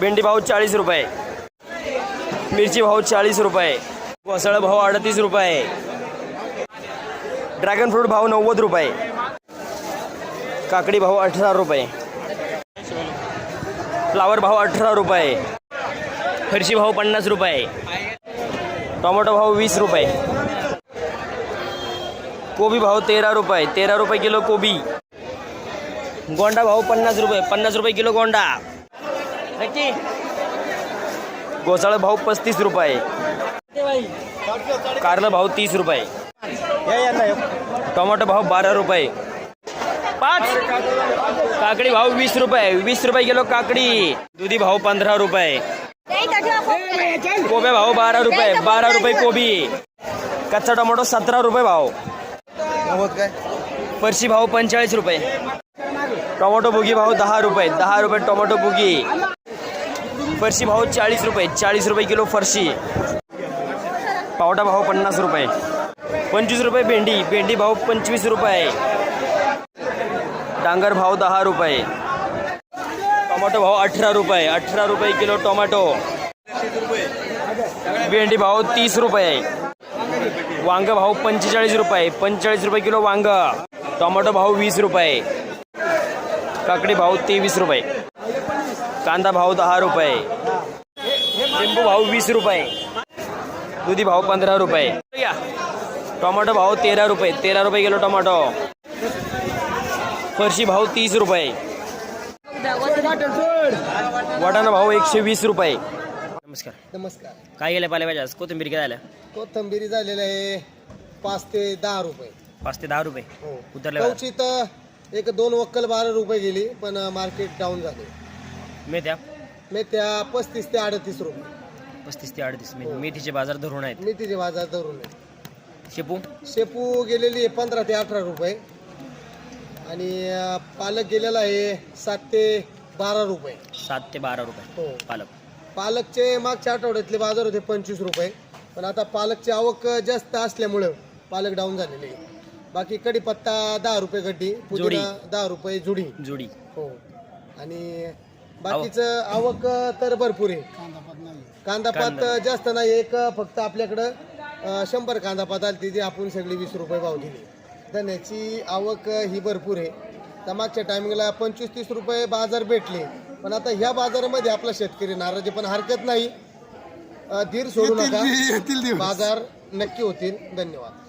भेंडी भाव चाळीस रुपये. मिरची भाव चाळीस रुपये. कोसळ भाव अडतीस रुपये. ड्रॅगन फ्रूट भाव नव्वद रुपये. काकडी भाव अठरा रुपये. फ्लावर भाव अठरा रुपये. फरशी भाव पन्नास रुपये. टोमॅटो भाव वीस रुपये. कोबी भाव तेरा रुपये. तेरा रुपये किलो कोबी. गोंडा भाव पन्नास रुपये पन्नास रुपये किलो गोंडा. नक्की घोसाळ भाव पस्तीस रुपये. कारलं भाव तीस रुपये. टोमॅटो भाव बारा रुपये. पाच. काकडी भाव वीस रुपये वीस रुपये किलो काकडी. दुधी भाव पंधरा रुपये. कोबे भाव बारा रुपये बारा रुपये कोबी. कच्चा टोमॅटो सतरा रुपये भाव फरशी भाव पंचेचाळीस रुपये. टोमॅटो बुगी भाव दहा रुपये दहा रुपये टोमॅटो बुगी फरशी भाव चाळीस रुपये चाळीस रुपये किलो फरशी. पावटा भाव पन्नास रुपये. पंचवीस रुपये भेंडी भेंडी भाव पंचवीस रुपये. डांगर भाव दहा रुपये. टोमॅटो भाव अठरा रुपये अठरा रुपये किलो टोमॅटो. भेंडी भाव तीस रुपये. वांग भाव पंचेचाळीस रुपये पंचेचाळीस रुपये किलो वांग. टोमॅटो भाव वीस रुपये. काकडी भाव तेवीस रुपये. कांदा भाव दहा रुपये. लिंबू भाव वीस रुपये. दुधी भाव पंधरा रुपये. टोमॅटो भाव तेरा रुपये. तेरा रुपये किलो टोमॅटो. फरशी भाव तीस रुपये. वाटाणा भाव एकशे वीस रुपये. नमस्कार. नमस्कार. काय गेल्या पालेभाज्या? आज कोथिंबीर काय झाल्या कोथंबिरी झालेलं आहे. पाच ते दहा रुपये. पाच ते दहा रुपये. हो. उतरले. एक दोन वक्कल बारा रुपये गेली पण मार्केट डाऊन झाले. मेथ्या? मेथ्या पस्तीस ते अडतीस रुपये. पस्तीस ते अडतीस मे- मेथीचे बाजार धरून आहेत. मेथीचे बाजार धरून आहे. शेपू? शेपू गेलेली आहे पंधरा ते अठरा रुपये. आणि अं, पालक गेलेला आहे सात ते बारा रुपये. सात ते बारा रुपये. हो. पालक? पालकचे मागच्या आठवड्यातले बाजार होते पंचवीस रुपये. पण आता पालकची आवक जास्त असल्यामुळं पालक डाऊन झालेले आहे. बाकी कढीपत्ता दहा रुपये गड्डी पुदिना दहा रुपये जुडी. जोडी. हो. आणि बाकीचं आवक तर भरपूर आहे. कांदापात जास्त नाही एक फक्त आपल्याकडं अं, शंभर कांदापात आली ती जी आपण सगळी वीस रुपये भाव दिली. धन्याची आवक ही भरपूर आहे. तर मागच्या टायमिंगला पंचवीस तीस रुपये बाजार भेटले. पण आता ह्या बाजारामध्ये आपला शेतकरी नाराज पण हरकत नाही. अं, धीर सोडू नका. बाजार नक्की होतील. धन्यवाद.